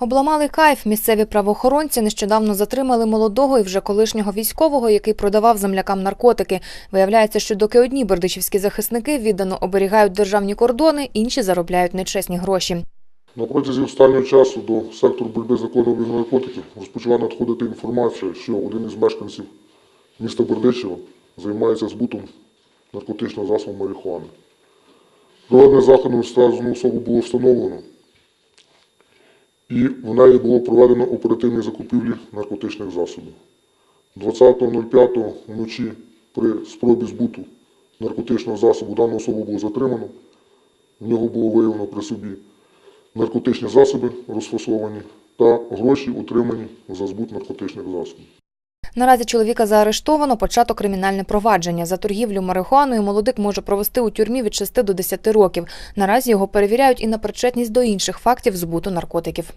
Обламали кайф. Місцеві правоохоронці нещодавно затримали молодого і вже колишнього військового, який продавав землякам наркотики. Виявляється, що доки одні бердичівські захисники віддано оберігають державні кордони, інші заробляють нечесні гроші. На протязі останнього часу до сектору боротьби з законного наркотиків розпочала надходити інформація, що один із мешканців міста Бердичева займається збутом наркотичного засобу марихуани. Доведення заходом вказану особу було встановлено, і в неї було проведено оперативні закупівлі наркотичних засобів. 20.05 вночі при спробі збуту наркотичного засобу дану особу було затримано. В нього було виявлено при собі наркотичні засоби розфасовані та гроші отримані за збут наркотичних засобів. Наразі чоловіка заарештовано, почато кримінальне провадження. За торгівлю марихуаною молодик може провести у тюрмі від 6 до 10 років. Наразі його перевіряють і на причетність до інших фактів збуту наркотиків.